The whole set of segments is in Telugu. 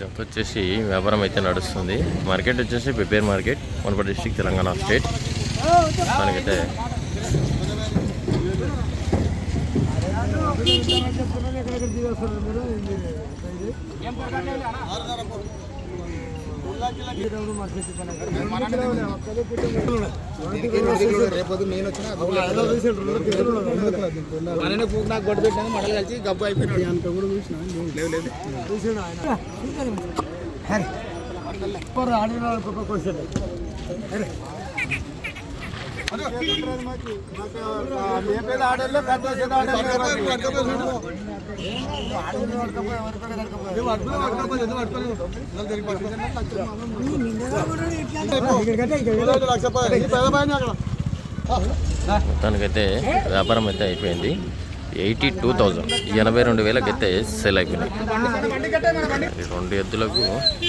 జంప్ వచ్చేసి వ్యాపారం అయితే నడుస్తుంది. మార్కెట్ వచ్చేసి pepper market Wanaparthy district Telangana state. దానికైతే రేపు నేను వచ్చిన మననే పూకు నాకు గొడ్డు పెట్టినాక మడలు కలిసి గబ్బు అయిపోయినాడు అంత కూడా లేవు లేదు తనకైతే పెద్ద మొత్తానికైతే వ్యాపారం అయితే అయిపోయింది. Eighty two thousand. ఎనభై రెండు వేలకు అయితే సేల్ అయిపోయినాయి. రెండు ఎద్దులకు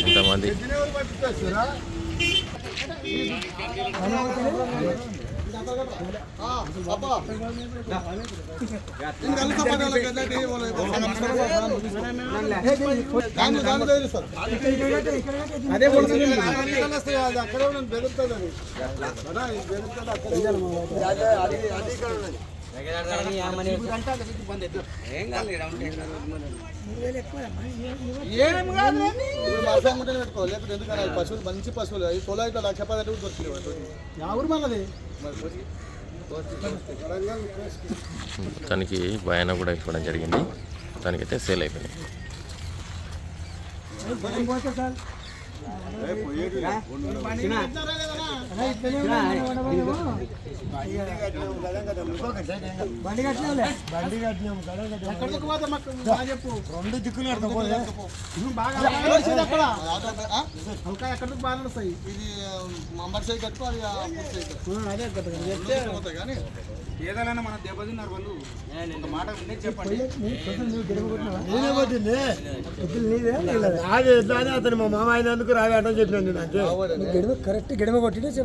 ఇంతమంది. అదే అక్కడే ఉన్నాను బెదురుతుంది ఏం లేకపోతే ఎందుకన్నా పశువులు మంచి పశువులు అవి తొల అయితే లక్ష పది అడుగు దొరికినాయి ఎవరు మనది తనకి భయాన కూడా ఇవ్వడం జరిగింది. తనకైతే సేల్ అయిపోయినాయి ఎక్కడికి పోతే చెప్పు రెండు దిక్కులు ఇంకా ఎక్కడికి బాగా వస్తాయి ఇది మంబర్ సైడ్ కట్టుకో అది కట్టుకో. అదే పోతాయి కానీ ఏదైనా మన దెబ్బతిన్నారు వాళ్ళు ఒక మాట ఉండే చెప్పండి నేనే అతను మా మామ అయినందుకు రావేటం చెప్పినాను నేను అంతే గడిమ కరెక్ట్ గడిమ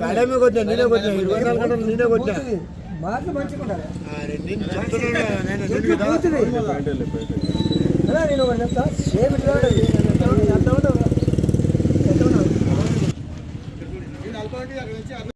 గడమే కొట్టినా నేనే కొట్టినా ఇరవై నాలుగు గంటలు నేనే కొట్టినా. మాటలు మంచిగా ఉండాలి నేను చెప్తా. సేమ్ ఇట్లా?